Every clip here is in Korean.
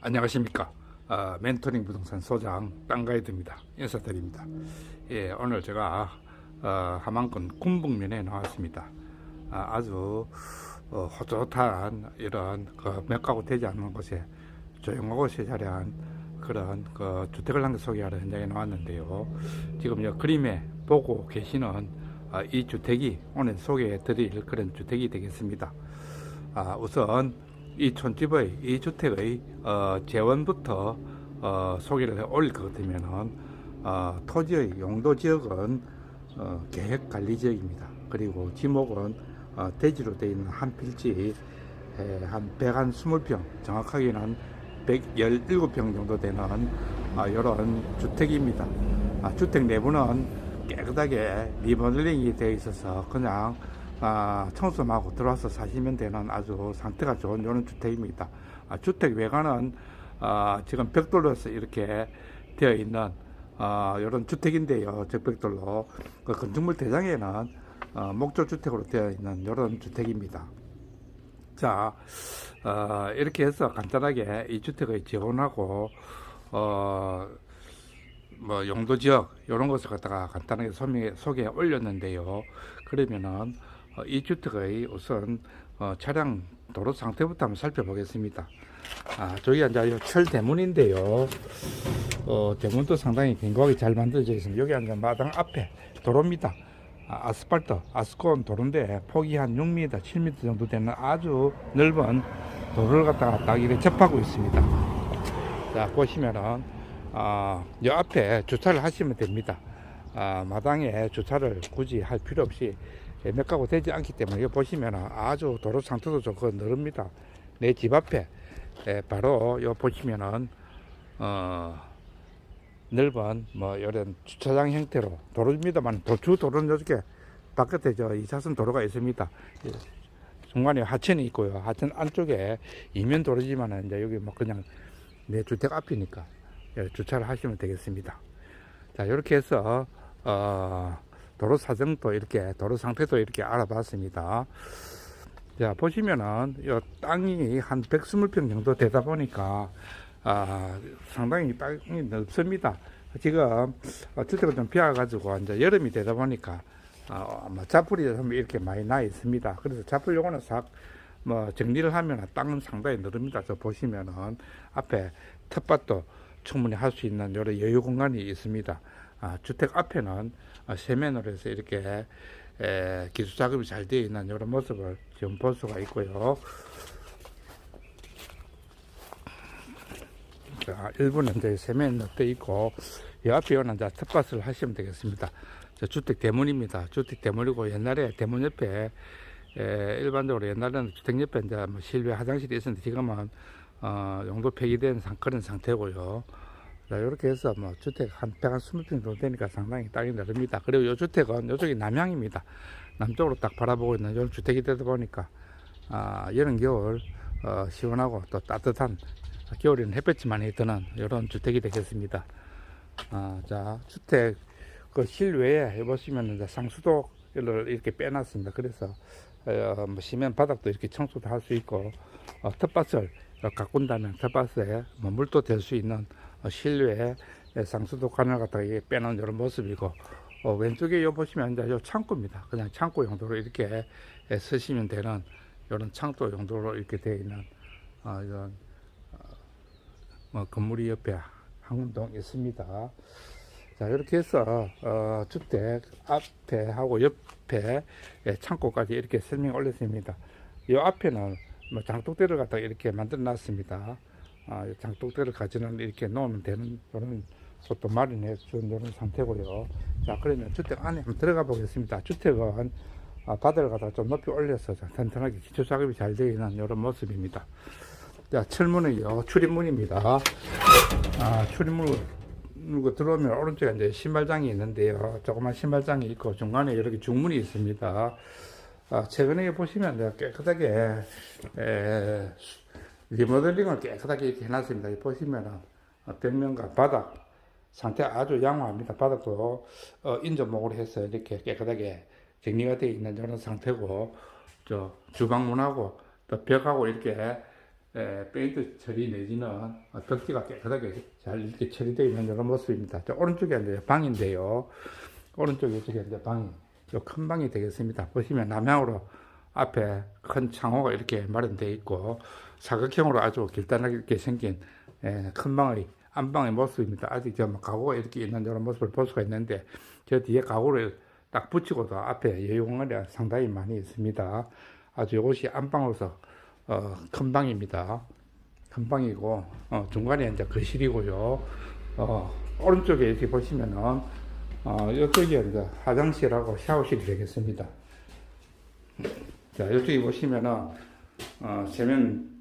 안녕하십니까. 어, 멘토링 부동산 소장 땅가이드입니다. 인사드립니다. 예, 오늘 제가 어, 함안군 군북면에 나왔습니다. 아, 주 어, 호젓한 이런 그 몇 가구 되지 않는 곳에 조용하고 세자리한 그런 그 주택을 한개 소개하러 현장에 나왔는데요. 지금 여 그림에 보고 계시는 아, 이 주택이 오늘 소개해 드릴 그런 주택이 되겠습니다. 아, 우선 이 촌집의 이 주택의 어, 재원부터 어, 소개를 해 올릴 것 같으면은 어, 토지의 용도 지역은 어, 계획 관리 지역입니다. 그리고 지목은 어, 대지로 되어 있는 한 필지 에, 한 120평 정확하게는 117평 정도 되는 아, 이런 주택입니다. 아, 주택 내부는 깨끗하게 리모델링이 되어 있어서 그냥 아, 청소하고 들어와서 사시면 되는 아주 상태가 좋은 이런 주택입니다. 아, 주택 외관은 아, 지금 벽돌로서 이렇게 되어 있는 아, 이런 주택인데요. 적벽돌로 그 건축물 대장에는 어, 목조 주택으로 되어 있는 이런 주택입니다. 자, 어, 이렇게 해서 간단하게 이 주택의 재원하고 어, 뭐 용도 지역 이런 것을 갖다가 간단하게 소개, 소개해 올렸는데요. 그러면은 어, 이 주택의 우선 어, 차량 도로 상태부터 한번 살펴보겠습니다. 아, 저기 이제 요철 대문인데요. 어, 대문도 상당히 견고하게 잘 만들어져 있습니다. 여기 이제 마당 앞에 도로입니다. 아, 아스팔트, 아스콘 도로인데 폭이 한 6m, 7m 정도 되는 아주 넓은 도로를 갖다가 딱 이렇게 접하고 있습니다. 자, 보시면은, 아, 요 앞에 주차를 하시면 됩니다. 아, 마당에 주차를 굳이 할 필요 없이 몇 가구 되지 않기 때문에 이거 보시면 아주 도로 상태도 좋고 넓습니다. 내 집 앞에 예, 바로 요 보시면은 어, 넓은 뭐 이런 주차장 형태로 도로입니다만 도주 도로는 이렇게 바깥에 저 2차선 도로가 있습니다. 예, 중간에 하천이 있고요. 하천 안쪽에 이면 도로지만 이제 여기 뭐 그냥 내 주택 앞이니까 예, 주차를 하시면 되겠습니다. 자 이렇게 해서 어, 도로 사정도 이렇게 도로 상태도 이렇게 알아봤습니다. 자 보시면은 이 땅이 한 120평 정도 되다 보니까 아, 상당히 땅이 넓습니다. 지금 어, 주택을 좀 비워 가지고 이제 여름이 되다 보니까 어, 뭐 자풀이 좀 이렇게 많이 나 있습니다. 그래서 자풀 요거는 싹 뭐 정리를 하면 땅은 상당히 넓습니다. 저 보시면은 앞에 텃밭도 충분히 할 수 있는 여러 여유 공간이 있습니다. 아, 주택 앞에는 어, 세면으로 해서 이렇게 에, 기술 작업이 잘 되어 있는 이런 모습을 지금 볼 수가 있고요. 자, 일부는 이제 세면으로 되어 있고, 이 앞에 오는 이제 텃밭을 하시면 되겠습니다. 저 주택 대문입니다. 주택 대문이고, 옛날에 대문 옆에, 에, 일반적으로 옛날에는 주택 옆에 이제 뭐 실외 화장실이 있었는데, 지금은, 어, 용도 폐기된 상, 그런 상태고요. 자, 이렇게 해서 뭐 주택 한 120평 정도 되니까 상당히 땅이 넓습니다. 그리고 이 주택은 이쪽이 남향입니다. 남쪽으로 딱 바라보고 있는 이런 주택이 되다 보니까, 아, 여름, 겨울, 어, 시원하고 또 따뜻한 겨울에는 햇볕이 많이 드는 이런 주택이 되겠습니다. 아, 자, 주택 그 실외에 보시면 이제 상수도를 이렇게 빼놨습니다. 그래서 어, 뭐 시면 바닥도 이렇게 청소도 할 수 있고 어, 텃밭을 가꾼다면 텃밭에 뭐 물도 될 수 있는 어, 실외에 상수도 관을 갖다가 빼놓은 이런 모습이고 어, 왼쪽에 요 보시면 이제 요 창고입니다. 그냥 창고 용도로 이렇게 에, 쓰시면 되는 이런 창고 용도로 이렇게 되어 있는 어, 이런 뭐 건물이 옆에 항문동 있습니다. 자 이렇게 해서 어, 주택 앞에 하고 옆에 예, 창고까지 이렇게 설명 올렸습니다. 이 앞에는 뭐 장독대를 갖다 이렇게 만들어 놨습니다. 아, 이 장독대를 가지는 이렇게 놓으면 되는 그런 것도 마련해 준 이런 상태고요. 자 그러면 주택 안에 한번 들어가 보겠습니다. 주택은 아, 바닥을 갖다 좀 높이 올려서 좀 튼튼하게 기초 작업이 잘 되어 있는 이런 모습입니다. 자, 철문은요, 출입문입니다. 아, 출입문, 그 들어오면 오른쪽에 이제 신발장이 있는데요. 조그만 신발장이 있고 중간에 이렇게 중문이 있습니다. 아, 최근에 보시면 깨끗하게, 에, 리모델링을 깨끗하게 이렇게 해놨습니다. 보시면은, 어, 벽면과 바닥 상태 아주 양호합니다. 바닥도, 어, 인조목으로 해서 이렇게 깨끗하게 정리가 되어 있는 이런 상태고, 저, 주방문하고, 또 벽하고 이렇게 에, 페인트 처리 내지는 어, 벽지가 깨끗하게 잘 이렇게 처리되어 있는 이런 모습입니다. 저 오른쪽에 이제 방인데요. 오른쪽에 이쪽에 이제 방이 요큰 방이 되겠습니다. 보시면 남향으로 앞에 큰 창호가 이렇게 마련되어 있고 사각형으로 아주 길다랗게 생긴 에, 큰 방의 안방의 모습입니다. 아직 저 가구가 이렇게 있는 이런 모습을 볼 수가 있는데 저 뒤에 가구를 딱 붙이고도 앞에 여유 공간이 상당히 많이 있습니다. 아주 이것이 안방으로서 어, 큰 방입니다. 큰 방이고 어, 중간에 이제 거실이고요. 어, 오른쪽에 이렇게 보시면은 어, 이쪽이 이제 화장실하고 샤워실이 되겠습니다. 자, 이쪽에 보시면은 어, 세면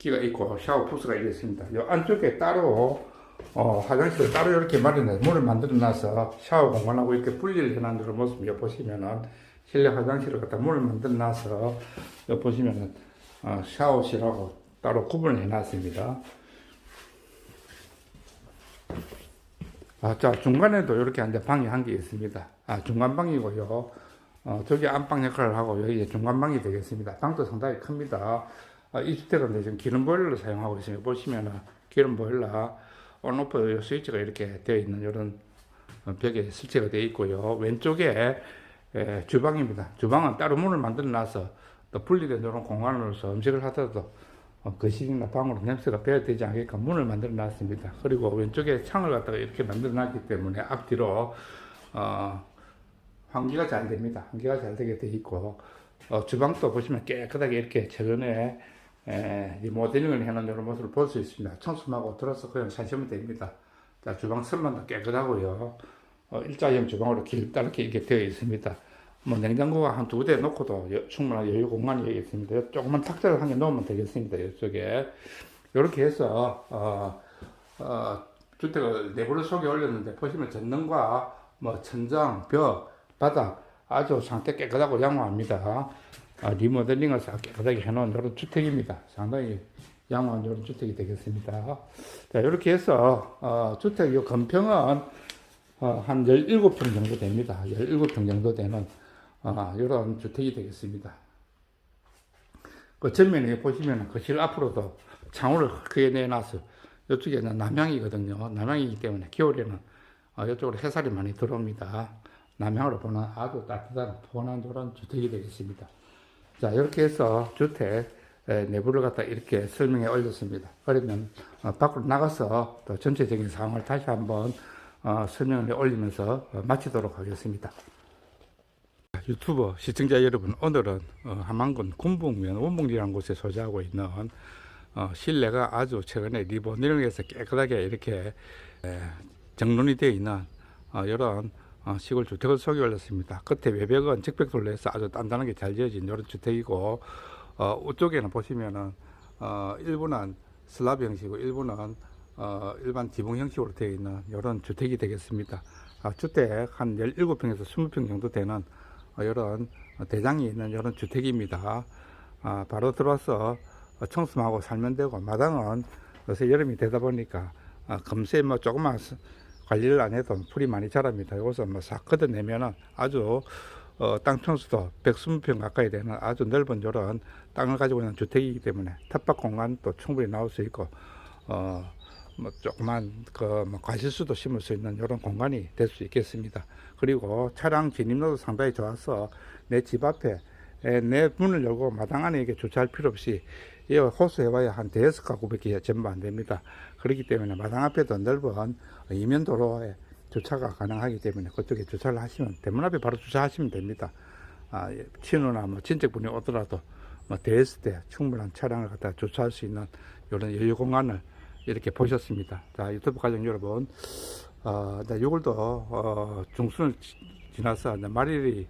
기가 있고 샤워 부스가 있습니다. 이 안쪽에 따로 어, 화장실을 따로 이렇게 마련해 문을 만들어 놔서 샤워 공간하고 이렇게 분리를 해놓은 그런 모습 여 보시면은 실내 화장실을 갖다 문을 만들어 놔서 여 보시면은 어, 샤워실하고 따로 구분을 해놨습니다. 아, 자, 중간에도 이렇게 이제 방이 한 개 있습니다. 아, 중간 방이고요. 어, 저기 안방 역할을 하고 여기 중간 방이 되겠습니다. 방도 상당히 큽니다. 아, 이 주택은 지금 기름 보일러를 사용하고 있습니다. 보시면은 기름 보일러 온오프 스위치가 이렇게 되어 있는 이런 어, 벽에 설치가 되어 있고요. 왼쪽에 에, 주방입니다. 주방은 따로 문을 만들어 놔서 또 분리된 이런 공간으로서 음식을 하더라도 어, 거실이나 방으로 냄새가 배어되지 않게끔 문을 만들어 놨습니다. 그리고 왼쪽에 창을 갖다가 이렇게 만들어 놨기 때문에 앞뒤로 어, 환기가 잘 됩니다. 환기가 잘 되게 돼 있고 어, 주방도 보시면 깨끗하게 이렇게 최근에 에, 리모델링을 해놓은 이런 모습을 볼 수 있습니다. 청소하고 들어서 그냥 사시면 됩니다. 자, 주방 선반도 깨끗하고요. 어, 일자형 주방으로 길다랗게 이렇게 되어 있습니다. 뭐 냉장고가 한 두 대 놓고도 여- 충분한 여유 공간이 여기 있습니다. 요 조그만 탁자를 한 개 놓으면 되겠습니다. 이쪽에 이렇게 해서 어, 어, 주택을 내부를 속에 올렸는데 보시면 전등과 뭐 천장, 벽, 바닥 아주 상태 깨끗하고 양호합니다. 아, 리모델링을 싹 깨끗하게 해놓은 이런 주택입니다. 상당히 양호한 이런 주택이 되겠습니다. 자, 이렇게 해서 어, 주택 요 건평은 어, 한 17평 정도 됩니다. 17평 정도 되는 아, 이런 주택이 되겠습니다. 그 전면에 보시면 거실 앞으로도 창호를 크게 내놔서 이쪽에는 남향이거든요. 남향이기 때문에 겨울에는 어, 이쪽으로 햇살이 많이 들어옵니다. 남향으로 보는 아주 따뜻한 포근한 이런 주택이 되겠습니다. 자, 이렇게 해서 주택 에, 내부를 갖다 이렇게 설명해 올렸습니다. 그러면 어, 밖으로 나가서 또 전체적인 상황을 다시 한번 어, 설명을 해 올리면서 어, 마치도록 하겠습니다. 유튜버 시청자 여러분, 오늘은 어, 함안군 군북면 원봉리라는 곳에 소재하고 있는 어, 실내가 아주 최근에 리모델링해서 깨끗하게 이렇게 에, 정돈이 되어 있는 어, 이런 어, 시골 주택을 소개 올렸습니다. 끝에 외벽은 직백돌로 해서 아주 단단하게 잘 지어진 이런 주택이고 어, 우쪽에는 보시면은 어, 일부는 슬랍 형식이고 일부는 어, 일반 지붕 형식으로 되어 있는 이런 주택이 되겠습니다. 아, 주택 한 17평에서 20평 정도 되는 어, 이런 대장이 있는 이런 주택입니다. 아, 바로 들어와서 어, 청소하고 살면 되고 마당은 요새 여름이 되다 보니까 아, 금세 뭐 조금만 스- 관리를 안 해도 풀이 많이 자랍니다. 이것을 뭐싹 걷어내면은 아주 어, 땅 평수도 120평 가까이 되는 아주 넓은 이런 땅을 가지고 있는 주택이기 때문에 텃밭 공간도 충분히 나올 수 있고 어, 뭐 조그만 그뭐 과실수도 심을 수 있는 이런 공간이 될 수 있겠습니다. 그리고 차량 진입로도 상당히 좋아서 내 집 앞에 에, 내 문을 열고 마당 안에 이게 주차할 필요 없이 이 호수 해봐야 한 대여섯 가구밖에 전부 안 됩니다. 그렇기 때문에 마당 앞에도 넓은 이면 도로에 주차가 가능하기 때문에 그쪽에 주차를 하시면 대문 앞에 바로 주차하시면 됩니다. 아, 예, 친구나 뭐 친척분이 오더라도 뭐 대했을 때 충분한 차량을 갖다 주차할 수 있는 이런 여유 공간을 이렇게 보셨습니다. 자, 유튜브 가족 여러분, 어, 네, 6월도 어, 중순을 지- 지나서 이제 말일이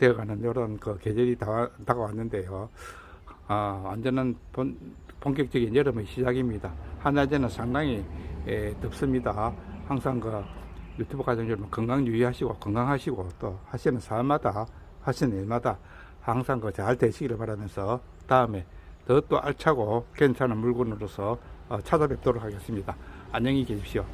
되어가는 이런 그 계절이 다, 다가왔는데요. 아, 완전한 본, 본격적인 여름의 시작입니다. 한낮에는 상당히 예, 덥습니다. 항상 그 유튜브 가족 여러분 건강 유의하시고 건강하시고 또 하시는 삶마다 하시는 일마다 항상 그 잘 되시기를 바라면서 다음에 더 또 알차고 괜찮은 물건으로서 어, 찾아뵙도록 하겠습니다. 안녕히 계십시오.